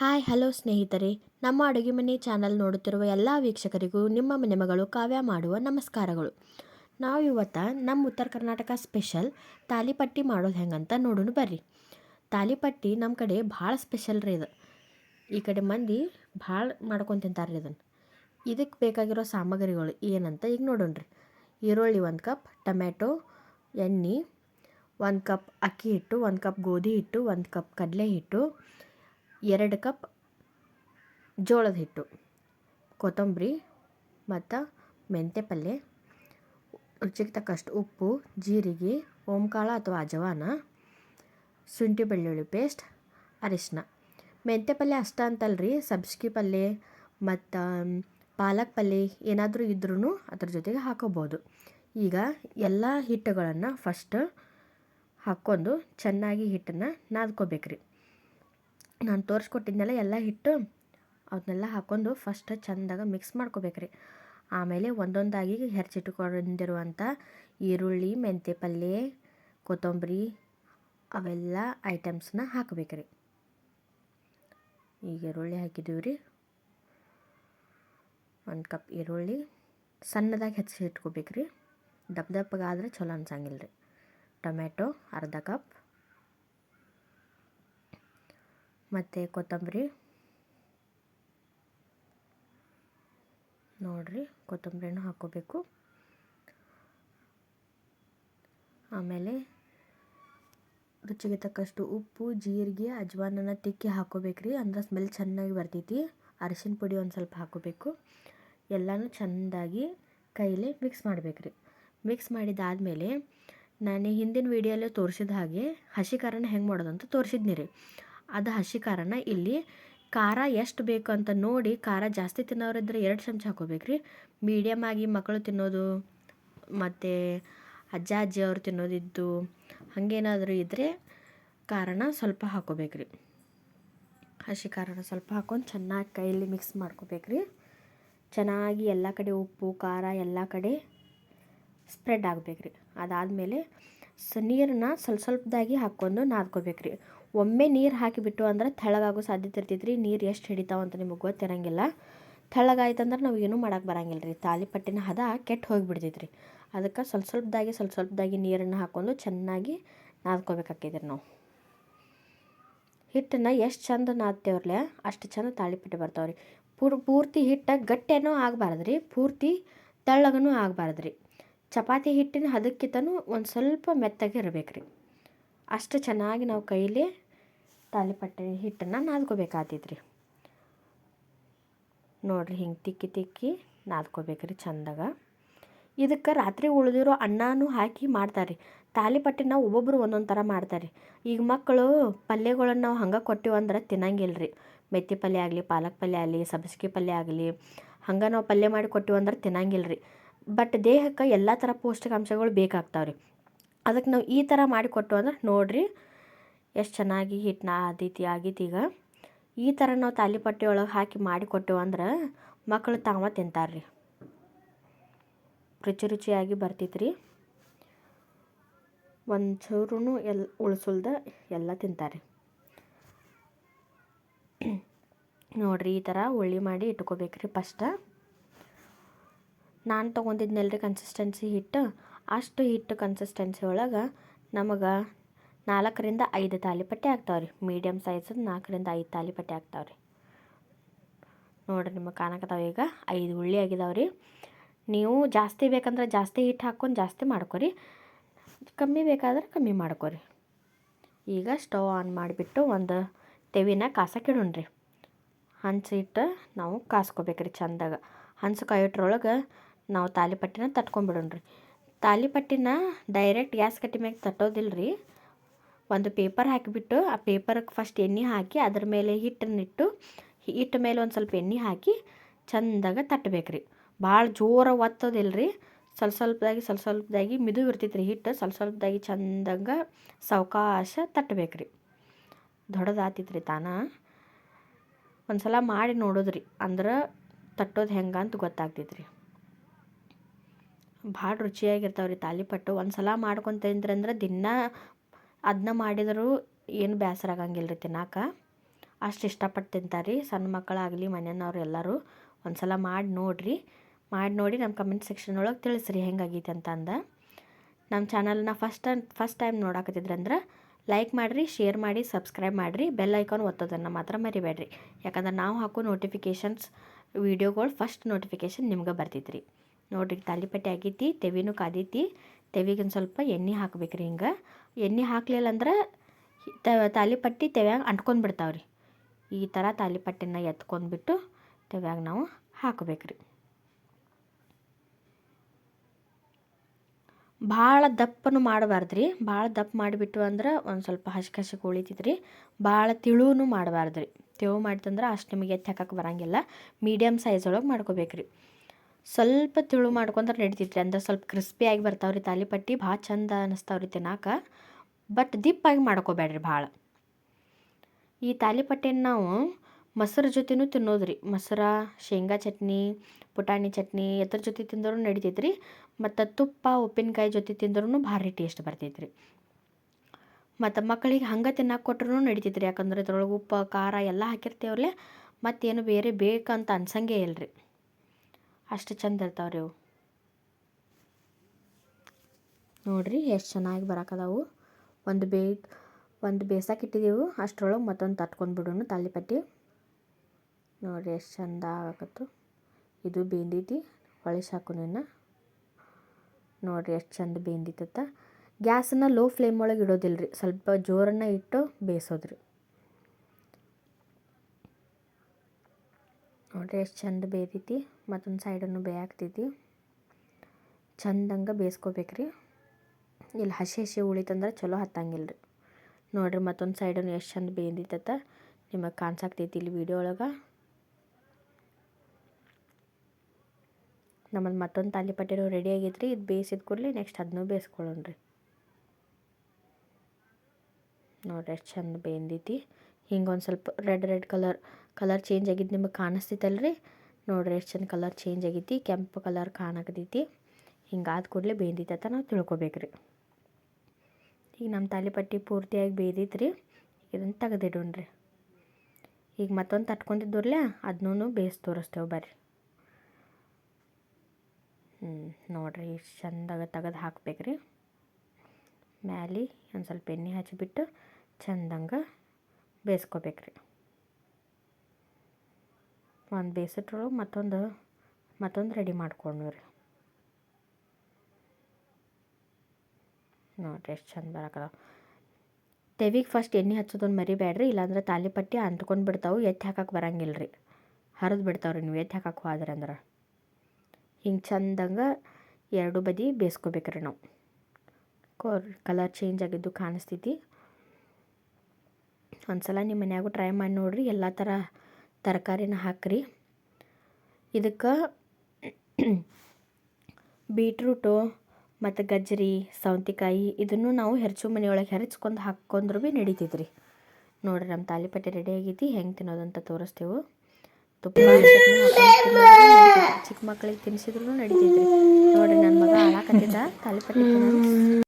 Hi, hello ಸ್ನೇಹಿತರೆ. ನಮ್ಮ ಅಡುಗೆ ಮನೆ ಚಾನಲ್ ನೋಡುತ್ತಿರುವ ಎಲ್ಲ ವೀಕ್ಷಕರಿಗೂ ನಿಮ್ಮ ಮನೆ ಮಗಳು ಕಾವ್ಯ ಮಾಡುವ ನಮಸ್ಕಾರಗಳು. ನಾವು ಇವತ್ತು ನಮ್ಮ ಉತ್ತರ ಕರ್ನಾಟಕ ಸ್ಪೆಷಲ್ ತಾಲಿಪಟ್ಟಿ ಮಾಡೋದು ಹೆಂಗಂತ ನೋಡೋಣ ಬರ್ರಿ. ತಾಲಿಪಟ್ಟಿ ನಮ್ಮ ಕಡೆ ಭಾಳ ಸ್ಪೆಷಲ್ ರೀ ಇದು. ಈ ಕಡೆ ಮಂದಿ ಭಾಳ ಮಾಡ್ಕೊಂಡು ತಿಂತಾರೆ ರೀ ಇದನ್ನು. ಇದಕ್ಕೆ ಬೇಕಾಗಿರೋ ಸಾಮಗ್ರಿಗಳು ಏನಂತ ಈಗ ನೋಡೋಣ ರೀ. ಈರುಳ್ಳಿ ಒಂದು ಕಪ್ ಟೊಮೆಟೊ ಎಣ್ಣೆ, ಒಂದು ಕಪ್ ಅಕ್ಕಿ ಹಿಟ್ಟು, ಒಂದು ಕಪ್ ಗೋಧಿ ಹಿಟ್ಟು, ಒಂದು ಕಪ್ ಕಡಲೆ ಹಿಟ್ಟು ಎರಡು ಕಪ್ ಜೋಳದ ಹಿಟ್ಟು, ಕೊತ್ತಂಬರಿ ಮತ್ತು ಮೆಂತ್ಯ ಪಲ್ಯ ರುಚಿಗೆ ತಕ್ಕಷ್ಟು ಉಪ್ಪು, ಜೀರಿಗೆ ಓಂಕಾಳ ಅಥವಾ ಅಜವಾನ, ಶುಂಠಿ ಬೆಳ್ಳುಳ್ಳಿ ಪೇಸ್ಟ್ ಅರಿಶಿನ ಮೆಂತ್ಯ ಪಲ್ಯ ಅಷ್ಟ ಅಂತಲ್ಲ ರೀ ಸಬ್ಸ್ಕಿ ಪಲ್ಯ ಮತ್ತು ಪಾಲಕ್ ಪಲ್ಯ ಏನಾದರೂ ಇದ್ರೂ ಅದ್ರ ಜೊತೆಗೆ ಹಾಕೋಬೋದು. ಈಗ ಎಲ್ಲ ಹಿಟ್ಟುಗಳನ್ನು ಫಸ್ಟ್ ಹಾಕ್ಕೊಂಡು ಚೆನ್ನಾಗಿ ಹಿಟ್ಟನ್ನು ನಾದ್ಕೋಬೇಕ್ರಿ. ನಾನು ತೋರಿಸ್ಕೊಟ್ಟಿದ್ದೆಲ್ಲ ಎಲ್ಲ ಹಿಟ್ಟು ಅದನ್ನೆಲ್ಲ ಹಾಕ್ಕೊಂಡು ಫಸ್ಟ್ ಚೆಂದಾಗ ಮಿಕ್ಸ್ ಮಾಡ್ಕೋಬೇಕ್ರಿ. ಆಮೇಲೆ ಒಂದೊಂದಾಗಿ ಹೆಚ್ಚಿಟ್ಕೊಂಡಿರುವಂಥ ಈರುಳ್ಳಿ ಮೆಂತ್ಯ ಪಲ್ಯ ಕೊತ್ತಂಬರಿ ಅವೆಲ್ಲ ಐಟಮ್ಸ್ನ ಹಾಕಬೇಕ್ರಿ. ಈಗ ಈರುಳ್ಳಿ ಹಾಕಿದ್ದೀವಿ ರೀ ಒಂದು ಕಪ್ ಈರುಳ್ಳಿ ಸಣ್ಣದಾಗಿ ಹೆಚ್ಚಿ ಇಟ್ಕೋಬೇಕ್ರಿ ದಪ್ಪ ದಪ್ಪಗಾದ್ರೆ ಚಲೋ ಅನ್ಸಂಗಿಲ್ಲ ರೀ ಟೊಮೆಟೊ ಅರ್ಧ ಕಪ್ ಮತ್ತು ಕೊತ್ತಂಬರಿ. ನೋಡಿರಿ ಕೊತ್ತಂಬರಿನೂ ಹಾಕ್ಕೋಬೇಕು ಆಮೇಲೆ ರುಚಿಗೆ ತಕ್ಕಷ್ಟು ಉಪ್ಪು, ಜೀರಿಗೆ, ಅಜ್ವಾನನ ತಿಕ್ಕಿ ಹಾಕ್ಕೋಬೇಕ್ರಿ ಅಂದ್ರೆ ಸ್ಮೆಲ್ ಚೆನ್ನಾಗಿ ಬರ್ತೈತಿ. ಅರಿಶಿನ ಪುಡಿ ಒಂದು ಸ್ವಲ್ಪ ಹಾಕೋಬೇಕು. ಎಲ್ಲನೂ ಚೆಂದಾಗಿ ಕೈಲೇ ಮಿಕ್ಸ್ ಮಾಡಬೇಕ್ರಿ. ಮಿಕ್ಸ್ ಮಾಡಿದಾದಮೇಲೆ ನಾನು ಹಿಂದಿನ ವೀಡಿಯೋಲ್ಲೇ ತೋರಿಸಿದ ಹಾಗೆ ಹಸಿ ಖಾರನ ಹೆಂಗೆ ಮಾಡೋದಂತ ತೋರಿಸಿದ್ನಿ ರೀ. ಅದು ಹಸಿ ಖಾರನ ಇಲ್ಲಿ ಖಾರ ಎಷ್ಟು ಬೇಕು ಅಂತ ನೋಡಿ ಖಾರ ಜಾಸ್ತಿ ತಿನ್ನೋರಿದ್ರೆ ಎರಡು ಚಮಚ ಹಾಕೋಬೇಕ್ರಿ. ಮೀಡಿಯಮ್ ಆಗಿ ಮಕ್ಕಳು ತಿನ್ನೋದು, ಮತ್ತು ಅಜ್ಜ ಅಜ್ಜಿ ಅವ್ರು ತಿನ್ನೋದಿದ್ದು ಹಾಗೇನಾದರೂ ಇದ್ದರೆ ಖಾರನ ಸ್ವಲ್ಪ ಹಾಕೋಬೇಕ್ರಿ. ಹಸಿ ಖಾರನ ಸ್ವಲ್ಪ ಹಾಕೊಂಡು ಚೆನ್ನಾಗಿ ಕೈಯಲ್ಲಿ ಮಿಕ್ಸ್ ಮಾಡ್ಕೋಬೇಕ್ರಿ. ಚೆನ್ನಾಗಿ ಎಲ್ಲ ಕಡೆ ಉಪ್ಪು, ಖಾರ ಎಲ್ಲ ಕಡೆ ಸ್ಪ್ರೆಡ್ ಆಗಬೇಕ್ರಿ. ಅದಾದಮೇಲೆ ಸ ನೀರನ್ನ ಸ್ವಲ್ಪ ಸ್ವಲ್ಪದಾಗಿ ಹಾಕ್ಕೊಂಡು ನಾದ್ಕೋಬೇಕ್ರಿ. ಒಮ್ಮೆ ನೀರು ಹಾಕಿಬಿಟ್ಟು ಅಂದ್ರೆ ತೆಳ್ಳಗಾಗೋ ಸಾಧ್ಯತೆ ಇರ್ತೈತ್ರಿ. ನೀರು ಎಷ್ಟು ಹಿಡಿತಾವೆ ಅಂತ ನಿಮಗೆ ಗೊತ್ತಿರಂಗಿಲ್ಲ. ತೆಳ್ಳಗಾಯ್ತಂದ್ರೆ ನಾವು ಏನೂ ಮಾಡಕ್ಕೆ ಬರಂಗಿಲ್ಲ ರೀ ತಾಲಿಪಟ್ಟಿನ ಹದ ಕೆಟ್ಟು ಹೋಗಿಬಿಡ್ತೈತ್ರಿ. ಅದಕ್ಕೆ ಸ್ವಲ್ಪ ಸ್ವಲ್ಪದಾಗಿ ಸ್ವಲ್ಪ ಸ್ವಲ್ಪದಾಗಿ ನೀರನ್ನು ಹಾಕ್ಕೊಂಡು ಚೆನ್ನಾಗಿ ನಾದ್ಕೋಬೇಕಾಕೈತ್ರಿ ನಾವು. ಹಿಟ್ಟನ್ನು ಎಷ್ಟು ಚಂದ ನಾದ್ತೇವ್ರಲ್ಲ ಅಷ್ಟು ಚಂದ ತಾಳಿಪಟ್ಟಿ ಬರ್ತಾವ್ರಿ. ಪೂರ್, ಪೂರ್ತಿ ಹಿಟ್ಟ ಗಟ್ಟಿನೂ ಆಗಬಾರ್ದು ರೀ ಪೂರ್ತಿ ತೆಳ್ಳಗನೂ ಆಗಬಾರ್ದು ರೀ ಚಪಾತಿ ಹಿಟ್ಟಿನ ಹದಕ್ಕಿಂತನೂ ಒಂದು ಸ್ವಲ್ಪ ಮೆತ್ತಗೆ ಇರಬೇಕು ರೀ ಅಷ್ಟು ಚೆನ್ನಾಗಿ ನಾವು ಕೈಲಿ ತಾಲಿಪಟ್ಟೆ ಹಿಟ್ಟನ್ನು ನಾದ್ಕೋಬೇಕಾದಿದ್ರಿ ರೀ ನೋಡಿರಿ ಹಿಂಗೆ ತಿಕ್ಕಿ ತಿಕ್ಕಿ ನಾದ್ಕೋಬೇಕ್ರಿ ಚಂದಾಗ. ಇದಕ್ಕೆ ರಾತ್ರಿ ಉಳಿದಿರೋ ಅನ್ನನೂ ಹಾಕಿ ಮಾಡ್ತಾರೆ ರೀ ತಾಲಿಪಟ್ಟಿನ ಒಬ್ಬೊಬ್ಬರು ಒಂದೊಂದು ಥರ ಮಾಡ್ತಾರೆ ಈಗ ಮಕ್ಕಳು ಪಲ್ಯಗಳನ್ನು ನಾವು ಹಂಗೆ ಕೊಟ್ಟಿವಂದ್ರೆ ತಿನ್ನಂಗಿಲ್ಲ ರೀ ಮೆತ್ತಿ ಪಲ್ಯ ಆಗಲಿ, ಪಾಲಕ್ ಪಲ್ಯ ಆಗಲಿ ಸಬ್ಸಿಗೆ ಪಲ್ಯ ಆಗಲಿ, ಹಂಗೆ ನಾವು ಪಲ್ಯ ಮಾಡಿ ಕೊಟ್ಟಿವಂದ್ರೆ ತಿನ್ನಂಗಿಲ್ಲ ರೀ ಬಟ್ ದೇಹಕ್ಕೆ ಎಲ್ಲ ಥರ ಪೌಷ್ಟಿಕಾಂಶಗಳು ಬೇಕಾಗ್ತಾವೆ ರೀ ಅದಕ್ಕೆ ನಾವು ಈ ಥರ ಮಾಡಿಕೊಟ್ಟು ಅಂದ್ರೆ ನೋಡಿರಿ ಎಷ್ಟು ಚೆನ್ನಾಗಿ ಹಿಟ್ಟನ್ನ ಆದೈತಿ ಆಗೈತಿ ಈಗ. ಈ ಥರ ನಾವು ತಾಲಿಪಟ್ಟಿ ಒಳಗೆ ಹಾಕಿ ಮಾಡಿಕೊಟ್ಟೆವು ಅಂದ್ರೆ ಮಕ್ಕಳು ತಾವ ತಿಂತಾರೆ ರೀ ರುಚಿ ರುಚಿಯಾಗಿ ಬರ್ತೈತೆ ರೀ ಒಂದು ಚೂರು ಎಲ್ ಉಳಿಸಲ್ದ ಎಲ್ಲ ತಿಂತಾರೆ ನೋಡಿರಿ ಈ ಥರ ಉಳ್ಳಿ ಮಾಡಿ ಇಟ್ಕೋಬೇಕ್ರಿ ಫಸ್ಟ. ನಾನು ತೊಗೊಂಡಿದ್ನಲ್ರಿ ಕನ್ಸಿಸ್ಟೆನ್ಸಿ ಹಿಟ್ಟು, ಅಷ್ಟು ಹಿಟ್ಟು ಕನ್ಸಿಸ್ಟೆನ್ಸಿ ಒಳಗೆ ನಮಗೆ ನಾಲ್ಕರಿಂದ ಐದು ತಾಲಿಪಟ್ಟೆ ಆಗ್ತಾವೆ ರೀ ಮೀಡಿಯಮ್ ಸೈಜದ್ದು ನಾಲ್ಕರಿಂದ ಐದು ತಾಲಿಪಟ್ಟೆ ಆಗ್ತಾವೆ ರೀ ನೋಡಿರಿ ನಿಮಗೆ ಕಾಣಕತ್ತಾವ ಈಗ. ಐದು ಉಳ್ಳಿ ಆಗಿದಾವೆ ರೀ ನೀವು ಜಾಸ್ತಿ ಬೇಕಂದ್ರೆ ಜಾಸ್ತಿ ಹಿಟ್ಟು ಹಾಕ್ಕೊಂಡು ಜಾಸ್ತಿ ಮಾಡ್ಕೊರಿ. ಕಮ್ಮಿ ಬೇಕಾದ್ರೆ ಕಮ್ಮಿ ಮಾಡ್ಕೊರಿ. ಈಗ ಸ್ಟವ್ ಆನ್ ಮಾಡಿಬಿಟ್ಟು ಒಂದು ತೆವಿನ ಕಾಸಕ್ಕಿಡೋಣ್ರಿ ಹಂಚಿಟ್ಟು ನಾವು ಕಾಸ್ಕೋಬೇಕ್ರಿ ಚಂದಾಗ. ಹಂಚು ಕಾಯಿಟ್ರೊಳಗೆ ನಾವು ತಾಲಿಪಟ್ಟಿನ ತಟ್ಕೊಂಡ್ಬಿಡೋಣ್ರಿ ತಾಲಿಪಟ್ಟಿನ ಡೈರೆಕ್ಟ್ ಗ್ಯಾಸ್ ಕಟ್ಟಿ ಮ್ಯಾಗೆ ತಟ್ಟೋದಿಲ್ಲ ರೀ ಒಂದು ಪೇಪರ್ ಹಾಕಿಬಿಟ್ಟು ಆ ಪೇಪರ್ಗೆ ಫಸ್ಟ್ ಎಣ್ಣೆ ಹಾಕಿ ಅದ್ರ ಮೇಲೆ ಹಿಟ್ಟನ್ನಿಟ್ಟು ಹಿಟ್ಟು ಮೇಲೆ ಒಂದು ಸ್ವಲ್ಪ ಎಣ್ಣೆ ಹಾಕಿ ಚಂದಾಗ ತಟ್ಟಬೇಕು ರೀ ಭಾಳ ಜೋರ ಒತ್ತೋದಿಲ್ಲ ರೀ ಸ್ವಲ್ಪ ಸ್ವಲ್ಪದಾಗಿ ಸ್ವಲ್ಪ ಸ್ವಲ್ಪದಾಗಿ ಮಿದು ಇರ್ತೈತೆ ರೀ ಹಿಟ್ಟು. ಸ್ವಲ್ಪ ಸ್ವಲ್ಪದಾಗಿ ಚಂದಾಗ ಸಾವಕಾಶ ತಟ್ಟಬೇಕು ರೀ ದೊಡ್ಡದಾತಿತ್ತು ರೀ ತಾನ. ಒಂದು ಸಲ ಮಾಡಿ ನೋಡೋದ್ರಿ ಅಂದ್ರೆ ತಟ್ಟೋದು ಹೆಂಗೆ ಅಂತ ಗೊತ್ತಾಗ್ತೈತೆ ರೀ ಭಾಳ ರುಚಿಯಾಗಿರ್ತಾವೆ ರೀ ತಾಲಿಪಟ್ಟು. ಒಂದು ಸಲ ಮಾಡ್ಕೊಂಡು ತಿಂದ್ರಂದ್ರೆ ದಿನ ಅದನ್ನ ಮಾಡಿದರೂ ಏನು ಬೇಸರ ಆಗಂಗಿಲ್ಲ ರೀ ತಿನ್ನಾಕ. ಅಷ್ಟು ಇಷ್ಟಪಟ್ಟು ತಿಂತಾರೆ ರೀ ಸಣ್ಣ ಮಕ್ಕಳಾಗಲಿ, ಮನೆಯವ್ರು ಎಲ್ಲರೂ ಒಂದು ಸಲ ಮಾಡಿ ನೋಡಿರಿ. ಮಾಡಿ ನೋಡಿ ನಮ್ಮ ಕಮೆಂಟ್ ಸೆಕ್ಷನ್ ಒಳಗೆ ತಿಳಿಸ್ರಿ ಹೆಂಗಾಗೈತೆ ಅಂತ ಅಂದ ನಮ್ಮ ಚಾನಲ್ನ ಫಸ್ಟ್ ಫಸ್ಟ್ ಟೈಮ್ ನೋಡಕತ್ತಿದ್ರಂದ್ರೆ ಲೈಕ್ ಮಾಡಿರಿ ಶೇರ್ ಮಾಡಿ ಸಬ್ಸ್ಕ್ರೈಬ್ ಮಾಡಿರಿ. ಬೆಲ್ ಐಕಾನ್ ಒತ್ತೋದನ್ನು ಮಾತ್ರ ಮರಿಬೇಡ್ರಿ. ಯಾಕಂದ್ರೆ ನಾವು ಹಾಕೋ ನೋಟಿಫಿಕೇಷನ್ಸ್ ವೀಡಿಯೋಗಳು ಫಸ್ಟ್ ನೋಟಿಫಿಕೇಷನ್ ನಿಮ್ಗೆ ಬರ್ತೈತ್ರಿ. ನೋಡಿರಿ ತಾಲಿಪಟ್ಟಿ ಆಗೈತಿ, ತೆವಿನೂ ಕಾದೈತಿ. ತೆವಿಗೆ ಸ್ವಲ್ಪ ಎಣ್ಣೆ ಹಾಕ್ಬೇಕ್ರಿ ಹಿಂಗೆ. ಎಣ್ಣೆ ಹಾಕ್ಲಿಲ್ಲ ಅಂದ್ರೆ ತಾಲಿಪಟ್ಟಿ ತೆವ್ಯಾಗ ಅಂಟ್ಕೊಂಡು ಬಿಡ್ತಾವ್ರಿ. ಈ ಥರ ತಾಲಿಪಟ್ಟಿನ ಎತ್ಕೊಂಡ್ಬಿಟ್ಟು ತೆವ್ಯಾಗ ನಾವು ಹಾಕ್ಬೇಕ್ರಿ. ಭಾಳ ದಪ್ಪನು ಮಾಡಬಾರ್ದು ರೀ ಭಾಳ ದಪ್ಪ ಮಾಡಿಬಿಟ್ಟು ಅಂದ್ರೆ ಒಂದು ಸ್ವಲ್ಪ ಹಸಿ ಕಸಿಗೆ ಉಳಿತೈತೆ ರೀ ಭಾಳ ತಿಳುವೂ ಮಾಡಬಾರ್ದು ರೀ ತೆಳು ಮಾಡ್ತಂದ್ರೆ ಅಷ್ಟು ನಿಮಗೆ ಎತ್ತಿ ಹಾಕಕ್ಕೆ ಬರಂಗಿಲ್ಲ. ಮೀಡಿಯಮ್ ಸೈಜ್ ಒಳಗೆ ಮಾಡ್ಕೋಬೇಕ್ರಿ. ಸ್ವಲ್ಪ ತಿಳು ಮಾಡ್ಕೊಂಡ್ರೆ ರೀ ಅಂದ್ರೆ ಸ್ವಲ್ಪ ಕ್ರಿಸ್ಪಿಯಾಗಿ ಬರ್ತಾವ್ರಿ ತಾಲಿಪಟ್ಟಿ ಭಾಳ ಚಂದ ಅನ್ನಿಸ್ತಾವ್ರಿ ತಿನ್ನಾಕ. ಬಟ್ ದಿಪ್ಪಾಗಿ ಮಾಡ್ಕೋಬೇಡ್ರಿ ಭಾಳ. ಈ ತಾಲಿಪಟ್ಟಿನ ನಾವು ಮೊಸರ ಜೊತೆನೂ ತಿನ್ನೋದು ರೀ ಮೊಸರ, ಶೇಂಗಾ ಚಟ್ನಿ, ಪುಟಾಣಿ ಚಟ್ನಿ ಎದ್ರ ಜೊತೆ ತಿಂದರೂ ರೀ ಮತ್ತು ತುಪ್ಪ, ಉಪ್ಪಿನಕಾಯಿ ಜೊತೆ ತಿಂದ್ರೂ ಭಾರಿ ಟೇಸ್ಟ್ ಬರ್ತೈತೆ ರೀ ಮತ್ತು ಮಕ್ಕಳಿಗೆ ಹಂಗೆ ತಿನ್ನಕ್ಕೆ ಕೊಟ್ರೂ ರೀ ಯಾಕಂದ್ರೆ ಇದ್ರೊಳಗೆ ಉಪ್ಪು, ಖಾರ ಎಲ್ಲ ಹಾಕಿರ್ತೇವಲ್ಲ ಮತ್ತೇನು ಬೇರೆ ಬೇಕಂತ ಅನ್ಸಂಗೇ ರೀ ಅಷ್ಟು ಚಂದ ಇರ್ತಾವೆ ರೀ ಅವು. ನೋಡಿರಿ ಎಷ್ಟು ಚೆನ್ನಾಗಿ ಬರಾಕದಾವು. ಒಂದು ಬೇ, ಒಂದು ಬೇಸಕ್ಕೆ ಇಟ್ಟಿದ್ದೀವಿ ಅಷ್ಟರೊಳಗೆ ಮತ್ತೊಂದು ತಟ್ಕೊಂಡು ಬಿಡೋಣ ತಾಲಿಪಟ್ಟಿ ನೋಡಿರಿ ಎಷ್ಟು ಚಂದ ಆಗಕತ್ತು. ಇದು ಬೇಂದೈತಿ ಹೊಳಿಸಾಕು ನಿನ್ನ ನೋಡಿರಿ ಎಷ್ಟು ಚಂದ ಬೇಂದಿತ್ತ ಗ್ಯಾಸನ್ನು ಲೋ ಫ್ಲೇಮ್ ಒಳಗೆ ಇಡೋದಿಲ್ಲ ರೀ ಸ್ವಲ್ಪ ಜೋರನ್ನು ಇಟ್ಟು ಬೇಯಿಸೋದ್ರಿ ನೋಡಿರಿ, ಎಷ್ಟು ಚಂದ ಬೇಯ್ತೈತಿ ಮತ್ತೊಂದು ಸೈಡನ್ನು ಬೇಯಾಕ್ತೈತಿ ಚಂದಂಗೆ ಬೇಯಿಸ್ಕೋಬೇಕ್ರಿ. ಇಲ್ಲಿ, ಹಸಿ ಹಸಿ ಉಳಿತಂದ್ರೆ ಚಲೋ ಹತ್ತಂಗಿಲ್ಲ ರೀ ನೋಡಿರಿ, ಮತ್ತೊಂದು ಸೈಡನ್ನು ಎಷ್ಟು ಚಂದ ಬೇಯ್ದಿತ್ತ ನಿಮಗೆ ಕಾಣಿಸಾಕ್ತೈತಿ ಇಲ್ಲಿ ವಿಡಿಯೋ ಒಳಗೆ. ನಮ್ಮಲ್ಲಿ ಮತ್ತೊಂದು ತಾಲಿಪಟ್ಟಿನೂ ರೆಡಿ ಆಗೈತ್ರಿ. ಇದು ಬೇಯಿಸಿದ ಕೂಡಲೇ ನೆಕ್ಸ್ಟ್ ಅದನ್ನೂ ಬೇಯಿಸ್ಕೊಳ್ಳೋಣ ರೀ ನೋಡಿರಿ, ಎಷ್ಟು ಚಂದ ಬೇಂದೈತಿ ಹಿಂಗೆ ಒಂದು ಸ್ವಲ್ಪ red red colour colour change ಆಗಿದ್ದು ನಿಮಗೆ ಕಾಣಿಸ್ತೈತಲ್ರಿ ನೋಡ್ರಿ ಎಷ್ಟು ಚಂದ ಕಲರ್ ಚೇಂಜ್ ಆಗೈತಿ ಕೆಂಪು ಕಲರ್ ಕಾಣಕತ್ತೈತಿ ಹಿಂಗಾದ ಕೂಡಲೇ ಬೇಂದಿತ್ತ ನಾವು ತಿಳ್ಕೊಬೇಕ್ರಿ. ಈಗ ನಮ್ಮ ತಾಲಿಪಟ್ಟಿ ಪೂರ್ತಿಯಾಗಿ ಬೇಯ್ದೈತ್ರಿ. ಇದನ್ನು ತೆಗೆದಿಡೋಣ್ರಿ. ಈಗ ಮತ್ತೊಂದು ತಟ್ಕೊಂಡಿದ್ದೂರ್ಲೆ ಅದನ್ನೂ ಬೇಯಿಸಿ ತೋರಿಸ್ತೇವೆ ಬರ್ರಿ. ಹ್ಞೂ ನೋಡಿರಿ ಎಷ್ಟು ಚಂದಾಗ ತೆಗೆದು ಹಾಕ್ಬೇಕ್ರಿ. ಮ್ಯಾಲೆ ಒಂದು ಸ್ವಲ್ಪ ಎಣ್ಣೆ ಹಚ್ಚಿಬಿಟ್ಟು ಚಂದಂಗೆ ಬೇಯಿಸ್ಕೋಬೇಕ್ರಿ. ಒಂದು ಬೇಯಿಸಿಟ್ರೊಳಗೆ ಮತ್ತೊಂದು ಮತ್ತೊಂದು ರೆಡಿ ಮಾಡ್ಕೊಂಡ್ವಿ ರೀ. ನೋಡಿರಿ ಎಷ್ಟು ಚಂದ ಬರಕಲ್ಲ ತೆವಿಗೆ ಫಸ್ಟ್ ಎಣ್ಣೆ ಹಚ್ಚೋದೊಂದು ಮರಿಬೇಡ್ರಿ ಇಲ್ಲಾಂದ್ರೆ ತಾಲಿಪಟ್ಟಿ ಅಂತ್ಕೊಂಡು ಬಿಡ್ತಾವೆ, ಎತ್ತಿ ಹಾಕಕ್ಕೆ ಬರಂಗಿಲ್ಲ ರೀ ಹರಿದು ಬಿಡ್ತಾವ್ರಿ ನೀವು, ಎತ್ತಿ ಹಾಕಕ್ಕೆ ಹೋದ್ರಿ ಅಂದ್ರೆ. ಹಿಂಗೆ ಚಂದಂಗೆ ಎರಡು ಬದಿ ಬೇಯಿಸ್ಕೋಬೇಕ್ರಿ ನಾವು. ಕೋರ್ ಕಲರ್ ಚೇಂಜ್ ಆಗಿದ್ದು ಕಾಣಿಸ್ತೈತಿ. ಒಂದು ಸಲ ನಿಮ್ಮ ಮನ್ಯಾಗೂ ಟ್ರೈ ಮಾಡಿ ನೋಡಿರಿ, ಎಲ್ಲ ಥರ ತರಕಾರಿನ ಹಾಕ್ರಿ. ಇದಕ್ಕೆ ಬೀಟ್ರೂಟು ಮತ್ತು ಗಜ್ಜರಿ, ಸೌತೆಕಾಯಿ ಇದನ್ನು ನಾವು ಹೆರ್ಚು ಮನೆಯೊಳಗೆ ಹೆರಚ್ಕೊಂಡು ಹಾಕ್ಕೊಂಡ್ರು ಭೀ ನಡೀತಿದ್ರಿ. ರೀ ನೋಡಿರಿ ನಮ್ಮ ತಾಲಿಪಟ್ಟೆ ರೆಡಿ ಆಗೈತಿ, ಹೆಂಗೆ ತಿನ್ನೋದಂತ ತೋರಿಸ್ತೇವೆ. ತುಪ್ಪ ಚಿಕ್ಕ ಮಕ್ಕಳಿಗೆ ತಿನ್ನಿಸಿದ್ರು ನಡೀತೈತೆ ರೀ ನೋಡಿರಿ ನನ್ನ ಮಗ ಹಾಳಾಕತ್ತಿದ್ದ ತಾಲಿಪಟ್ಟಿ